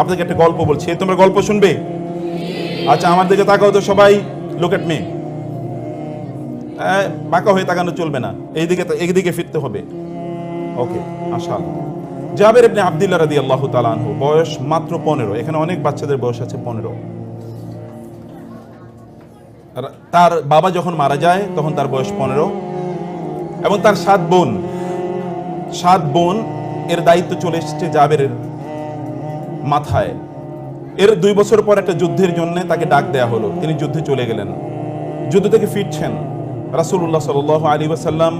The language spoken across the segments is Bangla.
আপনাকে একটা গল্প বলছি। তোমরা গল্প শুনবে? আচ্ছা আমার দিকে তাকাও তো সবাই। লোকেট এট মি বাঁকা হয়ে তাকানো চলবে না। এইদিকে এইদিকে ফিরতে হবে। ওকে আশাল জাবের ইবনে আব্দুল্লাহ রাদি আল্লাহ তালানহু বয়স মাত্র পনেরো। এখানে অনেক বাচ্চাদের বয়স আছে পনেরো। তার বাবা যখন মারা যায়, তখন তার বয়স পনেরো। এবং তার সাত বোন। সাত বোন, এর দায়িত্ব চলে এসেছে জাবেরের মাথায়। এর দুই বছর পর একটা যুদ্ধের জন্য তাকে ডাক দেয়া হলো। তিনি যুদ্ধে চলে গেলেন। যুদ্ধ থেকে ফিরছেন। রাসূলুল্লাহ সাল্লাল্লাহু আলী ওয়াসাল্লাম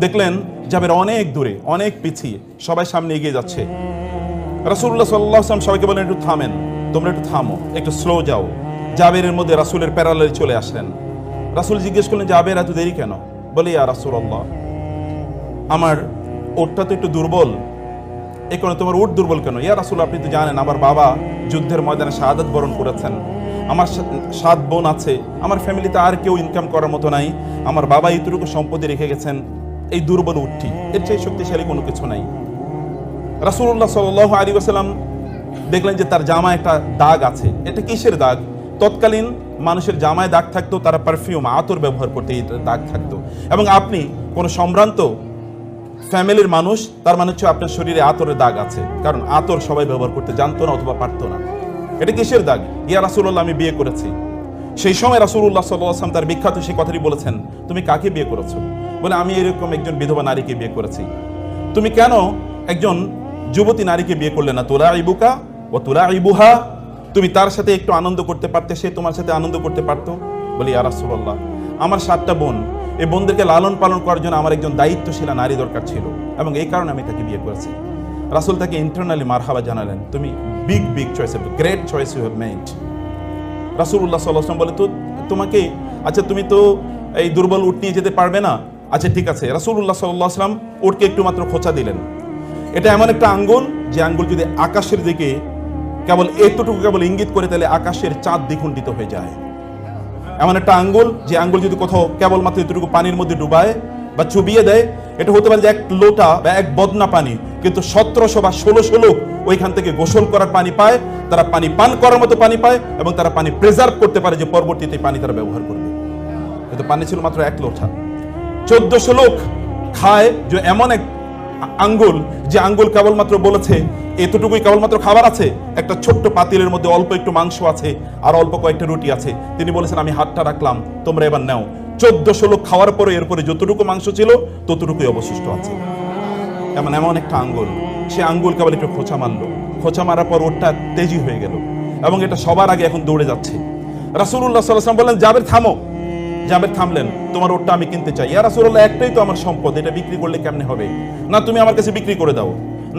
দেখলেন জাবের অনেক দূরে, অনেক পিছিয়ে, সবাই সামনে এগিয়ে যাচ্ছে। রাসূলুল্লাহ সাল্লাল্লাহু আলাইহি সবাইকে বলেন একটু থামেন, তোমরা একটু থামো, একটু স্লো যাও। জাবেরের মধ্যে রাসূলের প্যারালালে চলে আসলেন। রাসূল জিজ্ঞেস করলেন জাবের এত দেরি কেন? বলে, ইয়া রাসূলুল্লাহ, আমার ওটটা তো একটু দুর্বল এই কারণে তোমার উট দুর্বল কেন? ইয়া রাসুল আপনি তো জানেন আমার বাবা যুদ্ধের ময়দানে শাহাদাত বরণ করেছেন। আমার সাত বোন আছে, আমার ফ্যামিলিতে আর কেউ ইনকাম করার মতো নাই। আমার বাবা এইটুকু সম্পত্তি রেখে গেছেন, এই দুর্বল উটটি। এর চেয়ে শক্তিশালী কোনো কিছু নাই। রাসুল্লাহ সাল আলী আসালাম দেখলেন যে তার জামা একটা দাগ আছে। এটা কিসের দাগ? তৎকালীন মানুষের জামায় দাগ থাকতো, তারা পারফিউম আতর ব্যবহার করতে দাগ থাকতো। এবং আপনি কোনো সম্ভ্রান্ত ফ্যামিলির মানুষ, তার মানে হচ্ছে আপনার শরীরে আতরের দাগ আছে। কারণ আতর সবাই ব্যবহার করতে জানতো না অথবা পারতো না। এটা কিসের দাগ? ইয়া রাসুল্লাহ আমি বিয়ে করেছি। সেই সময় রাসুল্লাহ সাল্লাম তার বিখ্যাত সেই কথাটি বলেছেন, তুমি কাকে বিয়ে করেছ? বলে, আমি এরকম একজন বিধবা নারীকে বিয়ে করেছি। তুমি কেন একজন যুবতী নারীকে বিয়ে করলে না? তোরা ইবুকা ও তোরা ইবুহা তুমি তার সাথে একটু আনন্দ করতে পারতে, সে তোমার সাথে আনন্দ করতে পারতো? বলি, ইয়া রাসূলুল্লাহ, আমার সাতটা বোন এই বোনদেরকে লালন পালন করার জন্য আমার একজন দায়িত্বশীলা নারী দরকার ছিল এবং এই কারণে আমি তাকে বিয়ে করেছি। রাসূল তাকে ইন্টারনালি মারহাবা জানালেন, তুমি big big choice great choice you have made রাসূলুল্লাহ সাল্লাল্লাহু আলাইহি বলে, তো তোমাকে আচ্ছা তুমি তো এই দুর্বল উট নিয়ে যেতে পারবে না? আচ্ছা ঠিক আছে। রাসূলুল্লাহ সাল্লাল্লাহু আলাইহি সাল্লাম উটকে একটু মাত্র খোঁচা দিলেন। এটা এমন একটা আঙ্গুল, যে আঙ্গুল যদি আকাশের দিকে কেবল এতটুকু কেবল ইঙ্গিত করে, তাহলে আকাশের চাঁদ দ্বিখণ্ডিত হয়ে যায়। এমন একটা আঙ্গুল, যে আঙ্গুল যদি কোথাও কেবলমাত্র এতটুকু পানির মধ্যে ডুবায় বা চুবিয়ে দেয়, এটা হতে পারে যে এক লোটা বা এক বদনা পানি, কিন্তু সতেরোশো বা ষোলোশো লোক ওইখান থেকে গোসল করার পানি পায়, তারা পানি পান করার মতো পানি পায়, এবং তারা পানি প্রিজার্ভ করতে পারে যে পরবর্তীতে পানি তারা ব্যবহার করবে। কিন্তু পানি ছিল মাত্র এক লোটা। চোদ্দশো লোক খায় যে এমন এক আঙ্গুল, যে আঙ্গুল কেবলমাত্র বলেছে, এতটুকুই কেবলমাত্র খাবার আছে, একটা ছোট্ট পাতিলের মধ্যে অল্প একটু মাংস আছে, আর অল্প কয়েকটা রুটি আছে। তিনি বলেছেন, আমি হাতটা রাখলাম, তোমরা এবার নাও। চোদ্দশো লোক খাওয়ার পরে এরপরে যতটুকু মাংস ছিল, ততটুকুই অবশিষ্ট আছে। এমন এমন একটা আঙ্গুল। সে আঙ্গুল কেবল একটু খোঁচা মারলো। খোঁচা মারার পর ওরটা তেজি হয়ে গেল এবং এটা সবার আগে এখন দৌড়ে যাচ্ছে। রাসূলুল্লাহ সাল্লাল্লাহু আলাইহি বললেন, জাবের, থামো। জাবের থামলেন, তোমার ওরটা আমি কিনতে চাই। ইয়া রাসূলুল্লাহ, একটাই তো আমার সম্পদ, এটা বিক্রি করলে কেমনে হবে? না, তুমি আমার কাছে বিক্রি করে দাও।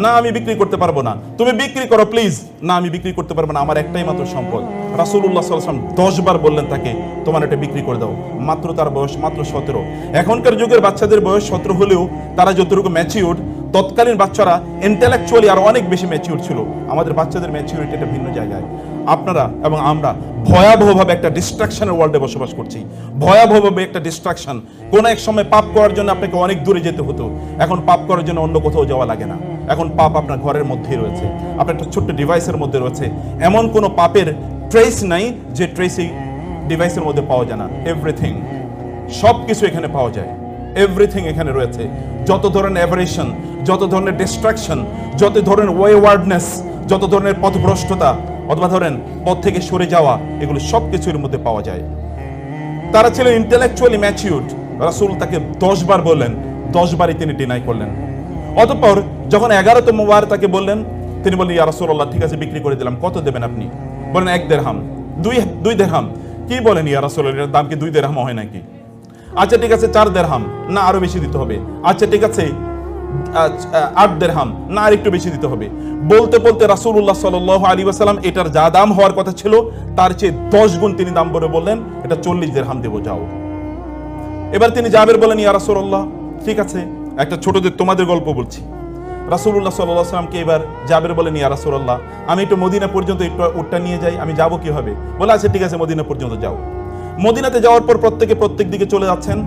না, আমি বিক্রি করতে পারব না। তুমি বিক্রি করো, প্লিজ। না, আমি বিক্রি করতে পারব না, আমার একটাই মাত্র সম্পদ। রাসূলুল্লাহ সাল্লাল্লাহু আলাইহি দশ বার বললেন তাকে, তোমার এটা বিক্রি করে দাও। মাত্র তার বয়স, মাত্র সতেরো। এখনকার যুগের বাচ্চাদের বয়স সতেরো হলেও তারা যতটুকু ম্যাচিউর তৎকালীন বাচ্চারা ইন্টেলেকচুয়ালি আরও অনেক বেশি ম্যাচিউর ছিল। আমাদের বাচ্চাদের ম্যাচিউরিটি একটা ভিন্ন জায়গায়। আপনারা এবং আমরা ভয়াবহভাবে একটা ডিস্ট্রাকশনের ওয়ার্ল্ডে বসবাস করছি। ভয়াবহভাবে একটা ডিস্ট্রাকশন কোন এক সময় পাপ করার জন্য আপনাকে অনেক দূরে যেতে হতো। এখন পাপ করার জন্য অন্য কোথাও যাওয়া লাগে না। এখন পাপ আপনার ঘরের মধ্যেই রয়েছে। আপনার একটা ছোট্ট ডিভাইসের মধ্যে রয়েছে। এমন কোনো পাপের ট্রেস নাই যে ট্রেস এই ডিভাইসের মধ্যে পাওয়া যায় না। এভরিথিং সব কিছু এখানে পাওয়া যায়। এভরিথিং এখানে রয়েছে। যত ধরনের অ্যাভারেশন যত ধরনের ডিস্ট্রাকশন যত ধরনের ওয়েওয়ার্ডনেস যত ধরনের পথভ্রষ্টতা অথবা ধরেন পথ থেকে সরে যাওয়া, এগুলো সব কিছুর মধ্যে পাওয়া যায়। তারা ছিলেন ইন্টেলেকচুয়ালি ম্যাচিউর্ড রাসূল তাকে দশ বার বললেন, দশ বারই তিনি ডিনাই করলেন। অতঃপর যখন এগারোতম বার তাকে বললেন, তিনি বললেন, ইয়া রাসূলুল্লাহ, ঠিক আছে, বিক্রি করে দিলাম, কত দেবেন আপনি? বলেন, এক দেড়হাম। দুই দুই দেড়হাম। কি বলেন, ইয়া রাসূলুল্লাহ, এটার দাম কি দুই দেড়হাম হয় নাকি? আচ্ছা ঠিক আছে, চার দেড়হাম। না, আরও বেশি দিতে হবে। আচ্ছা ঠিক আছে আট দেড়হাম, না আর একটু বেশি দিতে হবে। বলতে বলতে রাসূলুল্লাহ সাল্লাল্লাহু আলাইহি ওয়াসাল্লাম এটার যা দাম হওয়ার কথা ছিল, তার চেয়ে দশ গুণ তিনি দাম বলে বললেন, এটা চল্লিশ দেড়হাম দেবো, যাও। এবার তিনি জাবের বলেন, ইয়া রাসূলুল্লাহ, ঠিক আছে, একটা ছোটদের তোমাদের গল্প বলছি। রাসূলুল্লাহ সাল্লাল্লাহু আলাইহি সাল্লামকে এবার জাবের বলেন, ইয়া রাসূলুল্লাহ, আমি একটু মদিনা পর্যন্ত একটু উটটা নিয়ে যাই, আমি যাব কীভাবে? বলে আচ্ছা ঠিক আছে, মদিনা পর্যন্ত যাও। মদিনাতে যাওয়ার পর প্রত্যেকে প্রত্যেক দিকে চলে যাচ্ছেন।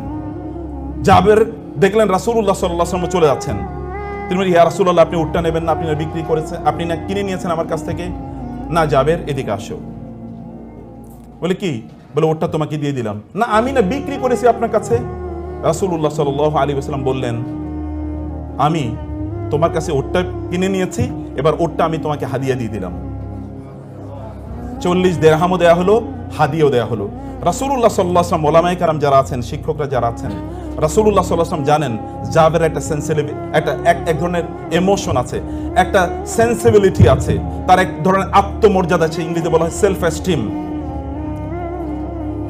জাবের দেখলেন আলাইহি সাল্লাম চলে যাচ্ছেন। তিনি বলি ইয়া রাসূলুল্লাহ, আপনি উটটা নেবেন না, আপনি না বিক্রি করেছেন, আপনি না কিনে নিয়েছেন আমার কাছ থেকে? না, জাবের, এদিকে আসো। বলে কি? বলে ওটা তোমাকে দিয়ে দিলাম। না, আমি না বিক্রি করেছি আপনার কাছে? রাসূলুল্লাহ সাল্লাল্লাহু আলাইহি ওয়াসাল্লাম বললেন, আমি তোমার কাছে ওটটা কিনে নিয়েছি, এবার ওটটা আমি তোমাকে হাদিয়া দিয়ে দিলাম। চল্লিশ দেড়হামও দেয়া হলো হাদিও দেয়া হলো। রাসূলুল্লাহ সাল্লাহ আসলাম ওলামাই কারাম যারা আছেন, শিক্ষকরা যারা আছেন রাসূলুল্লাহ সাল্লাহ আসলাম জানেন জাবের একটা সেন্সিটিভ একটা, এক এক ধরনের এমোশন আছে, একটা সেন্সিবিলিটি আছে, তার এক ধরনের আত্মমর্যাদা আছে, ইংরেজিতে বলা হয় সেলফ এস্টিম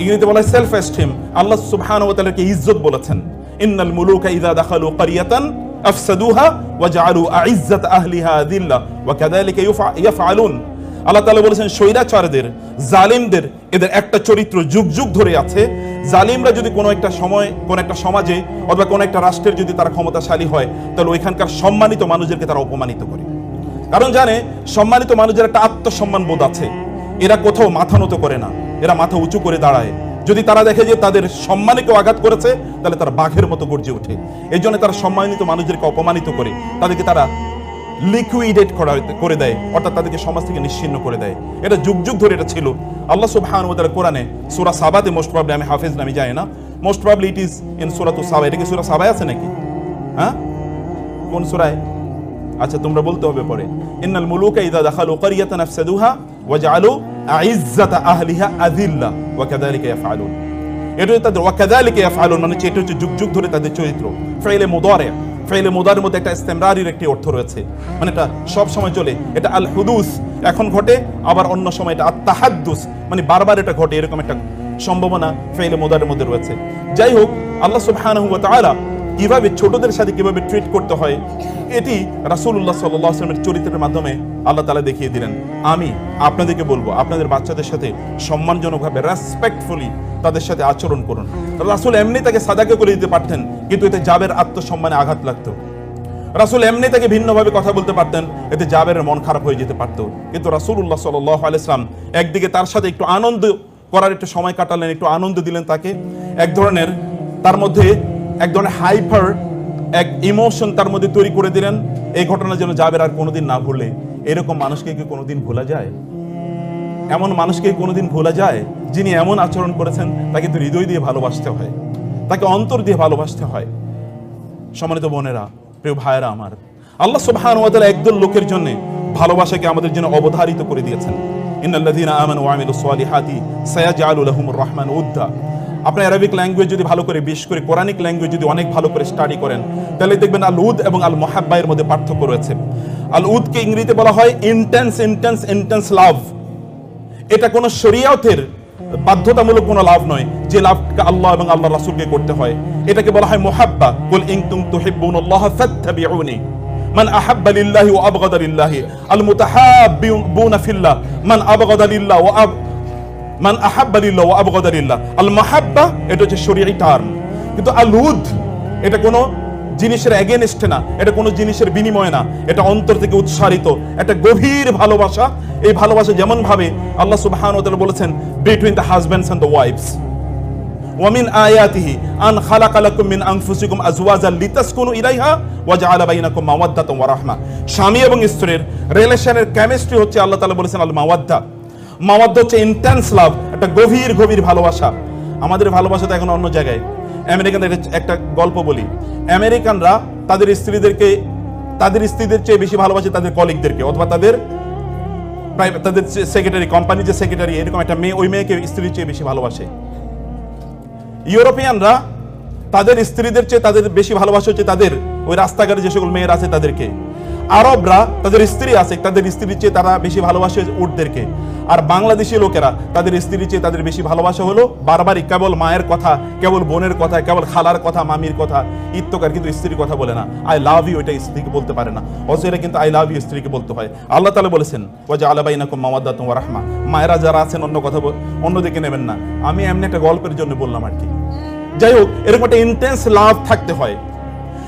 ইংরেজিতে বলা হয় সেলফ এস্টিম আল্লাহ সুবহানাহু ওয়া তাআলাকে ইজ্জত বলেছেন। ইন্নাল মুলুকা ইযা দাখালু ক্বরিয়াতান আফসাদুহা ওয়া জাআলু আইজ্জাত আহলিহা দিল্লা ওয়া কাযালিকা ইয়াফআলুন। আল্লাহ তাআলা বলেছেন, স্বৈরাচারদের, জালিমদের, এদের একটা চরিত্র যুগ যুগ ধরে আছে। জালিমরা যদি কোনো একটা সময়, কোন একটা সমাজে অথবা কোন একটা রাষ্ট্রের যদি তারা ক্ষমতাশালী হয়, তাহলে ওইখানকার সম্মানিত মানুষদেরকে তারা অপমানিত করে। কারণ জানে, সম্মানিত মানুষের একটা আত্মসম্মান বোধ আছে। এরা কোথাও মাথা নত করে না। এরা মাথা উঁচু করে দাঁড়ায়। যদি তারা দেখে যে তাদের সম্মানে কেউ আঘাত করেছে, তাহলে তারা বাঘের মতো গর্জে ওঠে। এই জন্য তারা সম্মানিত মানুষদেরকে অপমানিত করে। তাদেরকে তারা লিকুইডেট করা করে দেয়, অর্থাৎ তাদেরকে সমাজ থেকে নিশ্চিন্ন করে দেয়। এটা যুগ যুগ ধরে এটা ছিল। আল্লাহ তাআলা কোরআনে সূরা সাবাতে মোস্ট প্রবলি আমি হাফেজ নামি জানি না। Most probably it is in সূরাতু সাবা। এটা কি সূরা সাবায় আছে নাকি? হ্যাঁ? কোন সূরায়? আচ্ছা তোমরা বলতে হবে পরে। ইন্নাল মুলুকা ইযা দাখালু ক্বরিয়াতান আফসাদুহা ওয়া জাআলু আইজ্জাতা আহলিহা আযিল্লা ওয়া কাযালিকা ইয়াফআলুন। এটা তাদের ওয়া কাযালিকা ইয়াফআলুন মানে এটা হচ্ছে যুগ যুগ ধরে তাদের চরিত্র। ফাইলে ফাইলে মোদার মধ্যে একটা ইস্তেমরারির একটি অর্থ রয়েছে। মানে এটা সব সময় চলে। এটা আল হুদুস এখন ঘটে, আবার অন্য সময় এটা আত তাহাদ্দুস মানে বারবার এটা ঘটে, এরকম একটা সম্ভাবনা ফাইলে মুদারের মধ্যে রয়েছে। যাই হোক, আল্লাহ সুবহানাহু ওয়া তাআলা কীভাবে ছোটদের সাথে কীভাবে ট্রিট করতে হয়, এটি রাসূলুল্লাহ সাল্লাল্লাহু আলাইহি চরিত্রের মাধ্যমে আল্লাহ তাআলা দেখিয়ে দিলেন। আমি আপনাদেরকে বলব, আপনাদের বাচ্চাদের সাথে সম্মানজনকভাবে রেসপেক্টফুলি তাদের সাথে আচরণ করুন। রাসূল এমনি তাকে সাদাকে করে দিতে পারতেন কিন্তু এতে জাবের আত্মসম্মানে আঘাত লাগতো। রাসূল এমনি তাকে ভিন্নভাবে কথা বলতে পারতেন, এতে জাবেরের মন খারাপ হয়ে যেতে পারতো। কিন্তু রাসূলুল্লাহ সাল্লাল্লাহু আলাইহি সাল্লাম একদিকে তার সাথে একটু আনন্দ করার, একটু সময় কাটালেন, একটু আনন্দ দিলেন তাকে। এক ধরনের তার মধ্যে এক ধরনের হাইপার, এক ইমোশন তার মধ্যে তৈরি করে দিলেন। এই ঘটনা যেন জাবের আর কোনোদিন না ভুলে। এরকম মানুষকে কি কোনোদিন ভোলা যায়? এমন মানুষকে কোনোদিন ভোলা যায় যিনি এমন আচরণ করেছেন, তাকে তো হৃদয় দিয়ে ভালোবাসতে হয়। তাকে অন্তর দিয়ে ভালোবাসতে হয়। সম্মানিত বোনেরা, প্রিয় ভাইয়েরা আমার, আল্লাহ সুবহানাহু ওয়া তাআলা একদল লোকের জন্য ভালোবাসাকে আমাদের জন্য অবধারিত করে দিয়েছেন। ইন্নাল্লাযীনা আমানু ওয়া আমিলুস সালিহাতি সায়াজআলু লাহুমুর রহমান উদ্দা। আপনি অ্যারাবিক ল্যাঙ্গুয়েজ যদি ভালো করে বিশেষ করে, কোরআনিক ল্যাঙ্গুয়েজ যদি অনেক ভালো করে স্টাডি করেন, তাহলে দেখবেন আল উদ এবং আল মোহাব্বা এর মধ্যে পার্থক্য রয়েছে। আল উদকে ইংরেজিতে বলা হয় ইন্টেন্স ইন্টেন্স ইন্টেন্স লাভ এটা কোনো শরিয়াতের বাধ্যতামূলক কোনো লাভ নয়, যে লাভকে আল্লাহ এবং আল্লাহ রাসূলকে করতে হয়। এটাকে বলা হয় মুহাব্বা। কুল ইন কুম তুহিব্বুনাল্লাহ ফাত্তাবিউনি। আবগাদা লিল্লাহি। আল মুতাহাব্বিউনা ফিল্লাহ। মান আবগাদা লিল্লাহ ওয়া আব মান আহাব্বা লিল্লাহ ওয়া আবগাদা লিল্লাহ। আল মাহাব্বা, এটা হচ্ছে শরীয়ী টার্ম কিন্তু আল উদ এটা কোনো জিনিসের এগেনস্টে না, এটা কোনো জিনিসের বিনিময় না, এটা অন্তর থেকে উৎসারিত, একটা গভীর ভালোবাসা। এই ভালোবাসা যেমন ভাবে আল্লাহ তাআলা বলেছেন between the husbands and the wives স্বামী এবং স্ত্রীর রিলেশনের কেমিস্ট্রি হচ্ছে আল্লাহ তাআলা বলেছেন আল মাওয়াদ্দা মাওয়াদ্দা হচ্ছে ইন্টেন্স লাভ একটা গভীর গভীর ভালোবাসা। আমাদের ভালোবাসা তো এখন অন্য জায়গায়। আমেরিকানদের একটা গল্প বলি। আমেরিকানরা তাদের স্ত্রীদেরকে, তাদের স্ত্রীদের চেয়ে বেশি ভালোবাসে তাদের কলিগদেরকে অথবা তাদের প্রাইভেট তাদের সেক্রেটারি কোম্পানি যে সেক্রেটারি এরকম একটা মেয়ে, ওই মেয়েকে স্ত্রীর চেয়ে বেশি ভালোবাসে। ইউরোপিয়ানরা তাদের স্ত্রীদের চেয়ে তাদের বেশি ভালোবাসা হচ্ছে তাদের ওই রাস্তাঘাটে যে সকল মেয়েরা আছে তাদেরকে। আরবরা তাদের স্ত্রী আছে, তাদের স্ত্রীর চেয়ে তারা বেশি ভালোবাসে উটদেরকে আর বাংলাদেশি লোকেরা তাদের স্ত্রীর চেয়ে তাদের বেশি ভালোবাসা হলো বারবারই কেবল মায়ের কথা, কেবল বোনের কথা, কেবল খালার কথা, মামির কথা। ইত্যকার কিন্তু স্ত্রীর কথা বলে না। আই লাভ ইউ এটা স্ত্রীকে বলতে পারে না। এটা কিন্তু আই লাভ ইউ স্ত্রীকে বলতে হয়। আল্লাহ তালা বলেছেন ও যে আলাবাইনাকুম মামাদ্দা তোমার রাহমা মায়েরা যারা আছেন, অন্য কথা অন্যদিকে নেবেন না। আমি এমনি একটা গল্পের জন্য বললাম আর কি। যাই হোক, এরকম একটা ইন্টেন্স লাভ থাকতে হয়।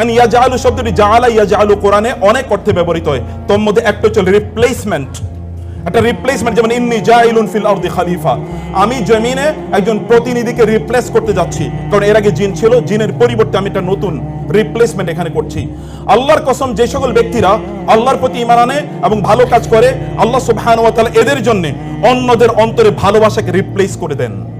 এন্ড ইয়াজালু শব্দটি জাআলা ইয়াজালু কোরআনে অনেক অর্থে ব্যবহৃত হয়। তোর মধ্যে একটা হচ্ছে রিপ্লেসমেন্ট একটা রিপ্লেসমেন্ট যেমন ইন্নি জাইলুন ফিল খলিফা। আমি জমিনে একজন প্রতিনিধিকে রিপ্লেস করতে যাচ্ছি। কারণ এর আগে জিন ছিল, জিনের পরিবর্তে আমি একটা নতুন রিপ্লেসমেন্ট এখানে করছি। আল্লাহর কসম, যে সকল ব্যক্তিরা আল্লাহর প্রতি ইমান আনে এবং ভালো কাজ করে, আল্লাহ সুবহানাহু ওয়া তাআলা এদের জন্য অন্যদের অন্তরে ভালোবাসাকে রিপ্লেস করে দেন।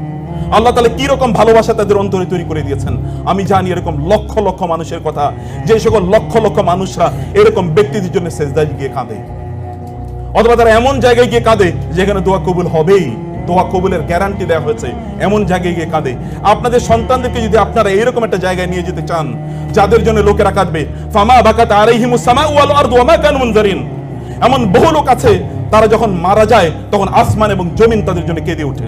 আল্লাহ তাআলা কি রকম ভালোবাসা তাদের অন্তরে তৈরি করে দিয়েছেন? আমি জানি এরকম লক্ষ লক্ষ মানুষের কথা। যে সকল লক্ষ লক্ষ মানুষরা এরকম ব্যক্তিদের জন্য সেজদায় গিয়ে কাঁদে। অথবা তারা এমন জায়গায় গিয়ে কাঁদে যেখানে দোয়া কবুল হবেই। দোয়া কবুলের গ্যারান্টি দেওয়া হয়েছে, এমন জায়গায় গিয়ে কাঁদে। আপনাদের সন্তানদেরকে যদি আপনারা এরকম একটা জায়গায় নিয়ে যেতে চান, যাদের জন্য লোকেরা কাঁদবে, ফামা বাকাত আলাইহিমুস সামা ওয়াল এমন বহু লোক আছে, তারা যখন মারা যায়, তখন আসমান এবং জমিন তাদের জন্য কেঁদে ওঠে।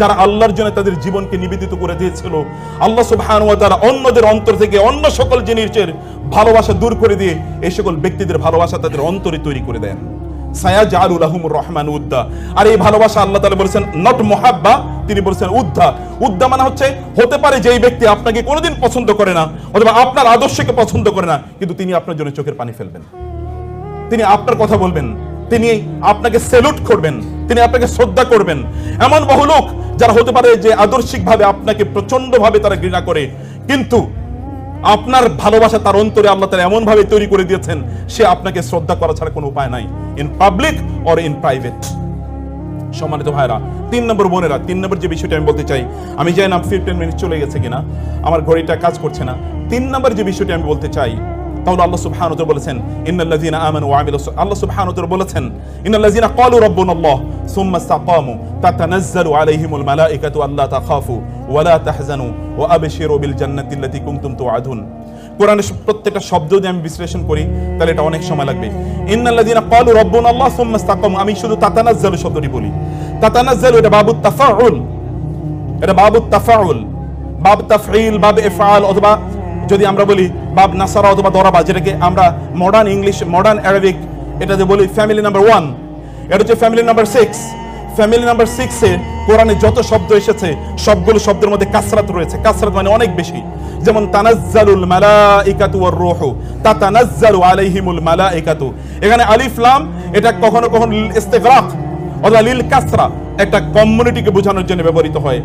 যারা আল্লাহর জন্য তাদের জীবনকে নিবেদিত করে দিয়েছিল, আল্লাহ সুবহানাহু ওয়া তাআলা অন্যদের অন্তর থেকে অন্য সকল জিনিসের ভালোবাসা দূর করে দিয়ে এই সকল ব্যক্তিদের ভালোবাসা তাদের অন্তরে তৈরি করে দেন। সায়া রহমান উদ্দা। আর এই ভালোবাসা আল্লাহ তাআলা বলেছেন নট মোহাব্বা তিনি বলেছেন উদ্ধা মানে হচ্ছে, হতে পারে যে এই ব্যক্তি আপনাকে কোনোদিন পছন্দ করে না, অথবা আপনার আদর্শকে পছন্দ করে না, কিন্তু তিনি আপনার জন্য চোখের পানি ফেলবেন। তিনি আপনার কথা বলবেন, তিনি আপনাকে সেলুট করবেন, তিনি আপনাকে শ্রদ্ধা করবেন। এমন বহু লোক যারা হতে পারে যে আদর্শিকভাবে আপনাকে প্রচণ্ড ভাবে তারা ঘৃণা করে, কিন্তু আপনার ভালোবাসা তার অন্তরে আল্লাহ তারা এমন ভাবে তৈরি করে দিয়েছেন, সে আপনাকে শ্রদ্ধা করা ছাড়া কোনো উপায় নাই in public or in private সম্মানিত ভাইরা তিন নম্বর বোনেরা, তিন নম্বর যে বিষয়টা আমি বলতে চাই, আমি জানি না ফিফটিন মিনিট চলে গেছে কিনা, আমার ঘড়িটা কাজ করছে না। তিন নম্বর যে বিষয়টা আমি বলতে চাই, তাহলে আল্লাহ সুবহানাহু বলেছেন ইন্নাল্লাযীনা আমানু ওয়া আমিলুস আল্লাহ সুবহানাহু বলেছেন ইন্নাল্লাযীনা ক্বালু রাব্বুনাল্লাহ আলাইহিমুল মালাইকাতু আল্লা তাখাফু ওয়া লা তাহজানু ওয়া আবশিরু বিল জান্নাতি আল্লাতী কুনতুম তুআদুন কোরআনের প্রত্যেকটা শব্দ যদি আমি বিশ্লেষণ করি, তাহলে এটা অনেক সময় লাগবে। ইন্নাল্লাযীনা ক্বালু রাব্বুনাল্লাহ সুম্মা ইসতাকামু আমি শুধু তাতানাজ্জালু শব্দটি বলি। তাতানাজ্জালু এটা বাবুত তাফাউল এটা বাবুত তাফাউল বাব তাফঈল, বাব ইফআল, অথবা যদি আমরা বলি বাব নাসারা অথবা দরাবা, যেটাকে আমরা মডার্ন ইংলিশ মডার্ন অ্যারাবিক এটাতে বলি ফ্যামিলি নাম্বার ওয়ান এটা হচ্ছে family number six family number সিক্সে কোরআনে যত শব্দ এসেছে, সবগুলো শব্দের মধ্যে কাসরাত রয়েছে। কাসরাত মানে অনেক বেশি। যেমন, তানাজ্জালুল মালাইকাতু ওয়ার রূহু। তাতানাজ্জালু আলাইহিমুল মালাইকাতু। এখানে আলিফ, লাম, এটা কখনো কখনো ইস্তিগরাক অথবা লিল কাসরা, একটা কমিউনিটিকে বোঝানোর জন্য ব্যবহৃত হয়।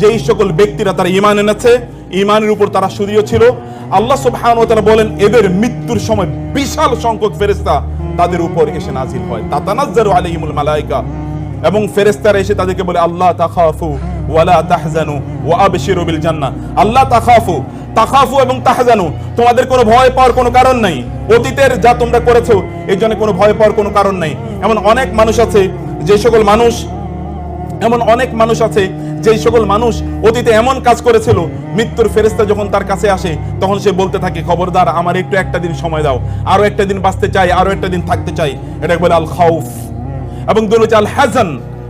যেই সকল ব্যক্তিরা তারা ইমান এনেছে ইমানের উপর তারা সুদীয় ছিল। আল্লাহ সুবহানাহু ওয়া তাআলা বলেন, এদের মৃত্যুর সময় বিশাল সংখ্যক ফেরেশতা তাদের উপর এসে নাজিল হয়। তাতানাজ্জালু আলাইহিমুল মালাইকা। এবং ফেরেশতারা এসে তাদেরকে বলে, আল্লাহ তাখাফু ওয়ালা তাহজানু ওয়া আবশিরু বিল জান্নাহ। আল্লাহ তাখাফু তাখাফু এবং তাহজানু, তোমাদের কোনো ভয় পাওয়ার কোনো কারণ নাই। অতীতের যা তোমরা করেছ, এর জন্য কোনো ভয় পাওয়ার কোনো কারণ নাই। এমন অনেক মানুষ আছে, যে সকল মানুষ, এমন অনেক মানুষ আছে যেই সকল মানুষ অতীতে এমন কাজ করেছিল, মৃত্যুর ফেরেস্তা যখন তার কাছে আসে, তখন সে বলতে থাকে, খবরদার, আমার একটু একটা দিন সময় দাও, আরও একটা দিন বাঁচতে চাই, আরও একটা দিন থাকতে চাই। এটা বলে আল খাউফ এবং দুটো হচ্ছে আল হাজান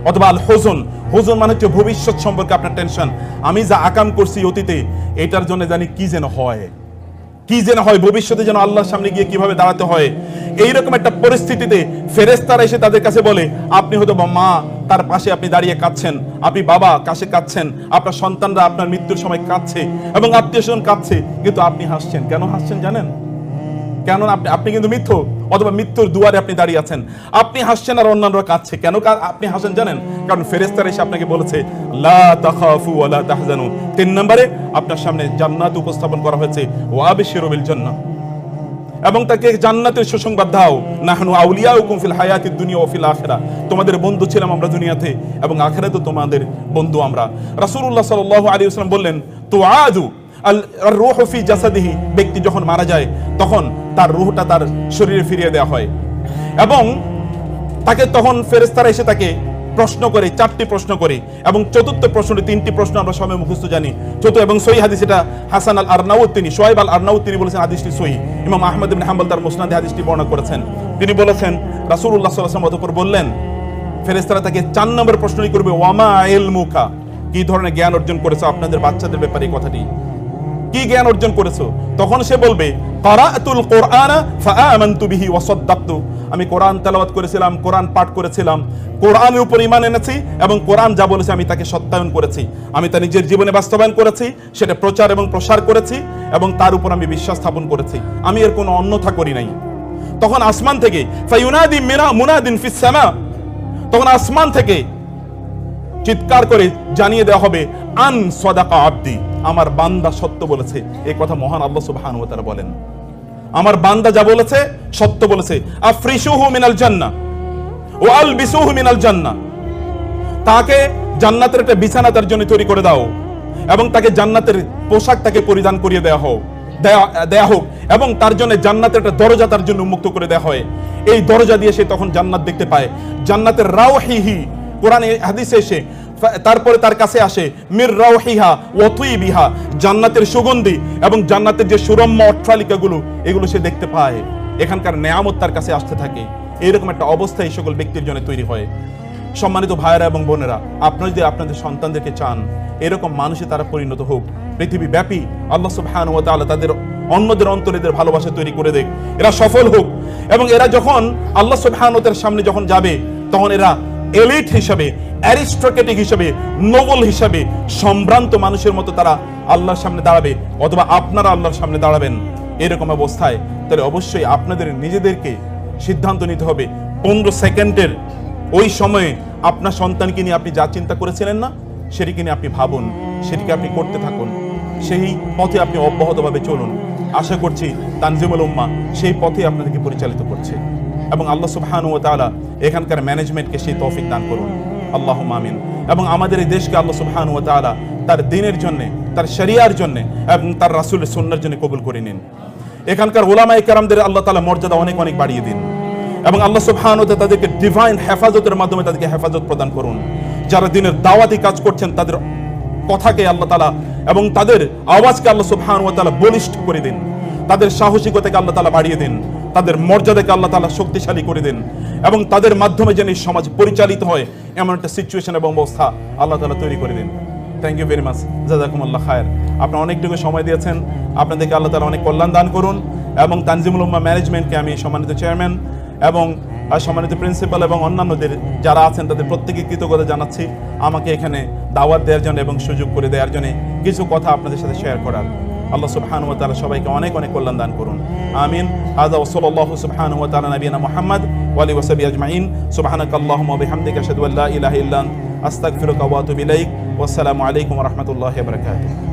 অথবা আল হোজন হোজন মানে হচ্ছে ভবিষ্যৎ সম্পর্কে আপনার টেনশন। আমি যা আকাম করছি অতীতে, এটার জন্য জানি কি যেন হয়। কি যেন হয়, ভবিষ্যতে যেন আল্লাহর সামনে গিয়ে কীভাবে দাঁড়াতে হয়। এইরকম একটা পরিস্থিতিতে ফেরেস্তারা এসে তাদের কাছে বলে, আপনি হয়তো বা মা তার পাশে আপনি দাঁড়িয়ে কাঁদছেন, আপনি বাবা কাছে কাঁদছেন, আপনার সন্তানরা আপনার মৃত্যুর সময় কাঁদছে এবং আত্মীয় স্বজন কাঁদছে, কিন্তু আপনি হাসছেন। কেন হাসছেন জানেন? কেন আপনি আপনি কিন্তু মিথ্য, অথবা মৃত্যুর দুয়ারে আপনি দাঁড়িয়ে আছেন। আপনি হাসছেন আর অন্যান্যরা কাঁদছে। কেন আপনি হাসেন জানেন? কারণ ফেরেস্তার এসে আপনাকে বলেছে, লা তাখাফু ওয়া লা তাহজানু। তিন নম্বরে আপনার সামনে জান্নাত উপস্থাপন করা হয়েছে, ওয়া আবিশিরু বিল জান্নাহ। এবং তাকে জান্নাতের সুসংবাদ দাও। নাহনু আউলিয়াউকুম ফিল হায়াতিদ দুনিয়া ও ফিল আখিরা। তোমাদের বন্ধু ছিলাম আমরা দুনিয়াতে এবং আখিরাতে তোমাদের বন্ধু আমরা। রাসূলুল্লাহ সাল্লাল্লাহু আলাইহি ওয়াসাল্লাম বললেন, তুআদু আল রূহ ফি জাসাদিহি। ব্যক্তি যখন মারা যায়, তখন তার রূহটা তার শরীরে ফিরিয়ে দেওয়া হয়। এবং তাকে তখন ফেরেস্তারা এসে তাকে প্রশ্ন করে, চারটি প্রশ্ন করে এবং চতুর্থ প্রশ্নটি তিনটি প্রশ্ন আমরা সবাই মুখস্থ জানি। চতুর্থ এবং সহি হাদিস এটা হাসান আল আরনাউদ তিনি সোয়েব আল আরনাউদ তিনি বলেছেন, হাদিসটি সহি। ইমাম আহমদ ইবনে হাম্বল তার মুসনাদে হাদিসটি বর্ণনা করেছেন। তিনি বলেছেন, রাসূলুল্লাহ সাল্লাল্লাহু আলাইহি ওয়াসাল্লাম বললেন ফেরেস্তারা তাকে চার নম্বর প্রশ্নই করবে, ওয়ামা ইলমুকা। কি ধরনের জ্ঞান অর্জন করেছ আপনাদের বাচ্চাদের ব্যাপারে কথাটি? কি জ্ঞান অর্জন করেছ? তখন সে বলবে, কারাতুল কোরআনা ফাআমানতু বিহি ওয়া সাদ্দাকতু। আমি কোরআন তেলাওয়াত করেছিলাম, কোরআন পাঠ করেছিলাম কোরআনের উপর ঈমান এনেছি এবং কোরআন যা বলেছে আমি তাকে সত্যায়ন করেছি। আমি তা নিজের জীবনে বাস্তবায়ন করেছি, সেটা প্রচার এবং প্রসার করেছি এবং তার উপর আমি বিশ্বাস স্থাপন করেছি। আমি এর কোনো অন্যথা করি নাই। তখন আসমান থেকে তখন আসমান থেকে চিৎকার করে জানিয়ে দেওয়া হবে, আন সদাকা আব্দি, আমার বান্দা সত্য বলেছে। এই কথা মহান আল্লাহ সুবহানাহু ওয়া তাআলা বলেন। আমার বান্দা যা বলেছে, সত্য বলেছে। আফরিশুহু মিনাল জান্নাহ ওয়া আলবিসুহু মিনাল তাকে জান্নাতের একটা বিছানা তার জন্য তৈরি করে দাও এবং তাকে জান্নাতের পোশাক তাকে পরিধান করিয়ে দেওয়া হোক, দেয়া হোক এবং তার জন্য জান্নাতের একটা দরজা তার জন্য উন্মুক্ত করে দেওয়া হয়। এই দরজা দিয়ে সে তখন জান্নাত দেখতে পায়। জান্নাতের রাওহিহি কোরআনে হাদিসে এসে তারপরে তার কাছে আসে, মির রাওহিহা ওয়াতুই বিহা জান্নাতের সুগন্ধি এবং জান্নাতের যে সুরম্য অট্টালিকাগুলো, এগুলো সে দেখতে পায়। এখানকার নেয়ামত তার কাছে আসতে থাকে। এরকম একটা অবস্থা এই সকল ব্যক্তির জন্য তৈরি হয়। সম্মানিত ভাইয়েরা এবং বোনেরা, আপনারা যদি আপনাদের সন্তানদেরকে চান, এরকম মানুষে তারা পরিণত হোক। পৃথিবী ব্যাপী আল্লাহ সুবহানাহু ওয়া তাআলা তাদের অন্যদের অন্তরেদের ভালোবাসা তৈরি করে দেখ। এরা সফল হোক এবং এরা যখন আল্লাহ সুবহানাহু ওয়া সামনে যখন যাবে, তখন এরা এলিট হিসাবে অ্যারিস্টোক্রেটিক হিসাবে, নোবেল হিসাবে সম্ভ্রান্ত মানুষের মতো তারা আল্লাহর সামনে দাঁড়াবে, অথবা আপনারা আল্লাহর সামনে দাঁড়াবেন এরকম অবস্থায়। তাহলে অবশ্যই আপনাদের, নিজেদেরকে সিদ্ধান্ত নিতে হবে। পনেরো সেকেন্ডের ওই সময়ে আপনার সন্তানকে নিয়ে আপনি যা চিন্তা করেছিলেন না, সেটিকে নিয়ে আপনি ভাবুন, সেটিকে আপনি করতে থাকুন। সেই পথে আপনি অব্যাহতভাবে চলুন। আশা করছি তানজিমুল উম্মা সেই পথে আপনাদেরকে পরিচালিত করছে। এবং আল্লাহ সুবহানাহু ওয়া তাআলা এখানকার ম্যানেজমেন্টকে সেই তৌফিক দান করুন। আল্লাহ আমিন। এবং আমাদের এই দেশকে আল্লাহ সুবহানাহু ওয়া তাআলা তার দিনের জন্য, তার শরিয়ার জন্য এবং তার রাসূলের সুন্নাহর জন্য কবুল করে নিন। এখানকার ওলামায়ে কেরামদের আল্লাহ তাআলা মর্যাদা অনেক অনেক বাড়িয়ে দিন। এবং আল্লাহ সুবহানাহু ওয়া তাআলা তাদেরকে ডিভাইন হেফাজতের মাধ্যমে তাদেরকে হেফাজত প্রদান করুন। যারা দিনের দাওয়াতি কাজ করছেন, তাদের কথাকে আল্লাহ তাআলা এবং তাদের আওয়াজকে আল্লাহ সুবহানাহু ওয়া তাআলা বলিষ্ঠ করে দিন। তাদের সাহসিকতাকে আল্লাহ তাআলা বাড়িয়ে দিন। তাদের মর্যাদাকে আল্লাহ তালা শক্তিশালী করে দিন এবং তাদের মাধ্যমে যেন এই সমাজ পরিচালিত হয়, এমন একটা সিচুয়েশন এবং অবস্থা আল্লাহ তালা তৈরি করে দিন। থ্যাংক ইউ ভেরি মাচ জাজাকুমুল্লাহ খায়ের। আপনারা অনেকটুকু সময় দিয়েছেন। আপনাদেরকে আল্লাহ তাআলা অনেক কল্যাণ দান করুন এবং তানজিমুল উম্মাহ ম্যানেজমেন্টকে আমি সম্মানিত চেয়ারম্যান এবং সম্মানিত প্রিন্সিপাল এবং অন্যান্যদের যারা আছেন, তাদের প্রত্যেকে কৃতজ্ঞতা জানাচ্ছি। আমাকে এখানে দাওয়াত দেওয়ার জন্য এবং সুযোগ করে দেওয়ার জন্য কিছু কথা আপনাদের সাথে শেয়ার করার। আল্লাহ সুবহান ওয়া তাআলা সবাইকে অনেক অনেক কল্যাণ দান করুন। আমিন। হাযা ওয়া সাল্লাল্লাহু সুবহান ওয়া তাআলা নবিয়ানা মুহাম্মদ ওয়া আলিহি ওয়া সাহবিহি আজমাইন। সুবহানাকাল্লাহুম্মা ওয়া বিহামদিকা আশহাদু আল্লা ইলাহা ইল্লা আস্তাগফিরুকা ওয়া আতুবু ইলাইক। ওয়াসসালামু আলাইকুম ওয়া রাহমাতুল্লাহি ওয়া